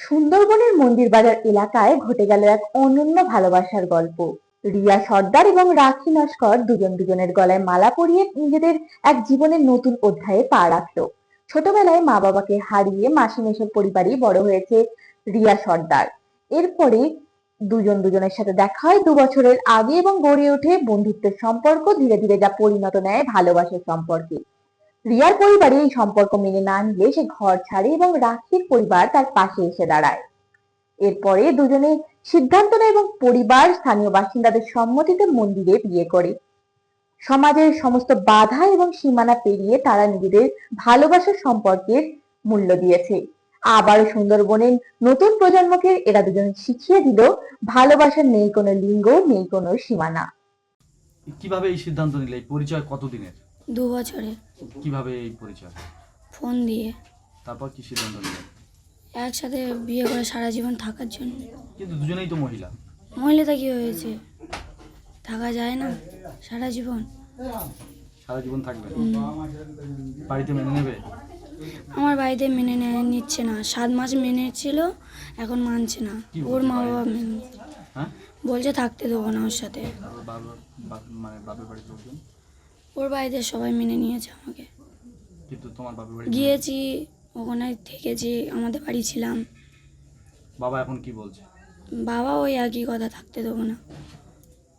সুন্দরবনের মন্দির বাজার এলাকায় ঘটে গেল এক অনন্য ভালোবাসার গল্প। রিয়া সর্দার এবং রাখি নস্কর দুজন দুজনের গলায় মালা পরিয়ে নিজেদের এক জীবনের নতুন অধ্যায়ে পা রাখল। ছোটবেলায় মা বাবাকে হারিয়ে মাসি মেশোর পরিবারই বড় হয়েছে রিয়া সর্দার। এরপরে দুজন দুজনের সাথে দেখা হয় দু বছরের আগে এবং গড়ে ওঠে বন্ধুত্বের সম্পর্ক, ধীরে ধীরে যা পরিণত নেয় ভালোবাসার সম্পর্কে। রিয়ার পরিবারে এই সম্পর্ক মেনে না নিলে সে ঘর ছাড়ে এবং রাখির পরিবার তার পাশে এসে দাঁড়ায়। এরপরে দুজনে সিদ্ধান্ত নেয় এবং পরিবার স্থানীয় বাসিন্দাদের সম্মতিতে মন্দিরে বিয়ে করে। সমাজের সমস্ত বাধা এবং সীমানা পেরিয়ে তারা নিজেদের ভালোবাসার সম্পর্কের মূল্য দিয়েছে। আবার সুন্দরবনের নতুন প্রজন্মকে এরা দুজন শিখিয়ে দিল, ভালোবাসার নেই কোনো লিঙ্গ, নেই কোনো সীমানা। কীভাবে এই সিদ্ধান্ত নিলে? পরিচয় কতদিনের? দু বছরে কীভাবে এই পরিচয়? ফোন দিয়ে। তারপর কি সিদ্ধান্ত নিলে একসাথে বিয়ে করে সারা জীবন থাকার জন্য। কিন্তু দুজনেই তো মহিলা। মহিলাটা কি হয়েছে? থাকা যায় না সারা জীবন। সারা জীবন থাকবে? বাড়িতে মেনে নেবে? আমার বাড়িতে মেনে নেয় নিচ্ছে না। সাত মাস মেনে ছিল এখন মানছে না। ওর মা বাবা মেনে হ্যাঁ? বলছে থাকতে দেবো না ওর সাথে। মানে বাপের বাড়িতে ওর বাড়িতে সবাই মেনে নিয়েছে আমাকে। কিন্তু তোমার বাড়ি গিয়েছি ওখানে থেকেছি আমাদের বাড়ি ছিলাম। বাবা এখন কি বলছে? বাবা ওই একই কথা থাকতে দেবো না।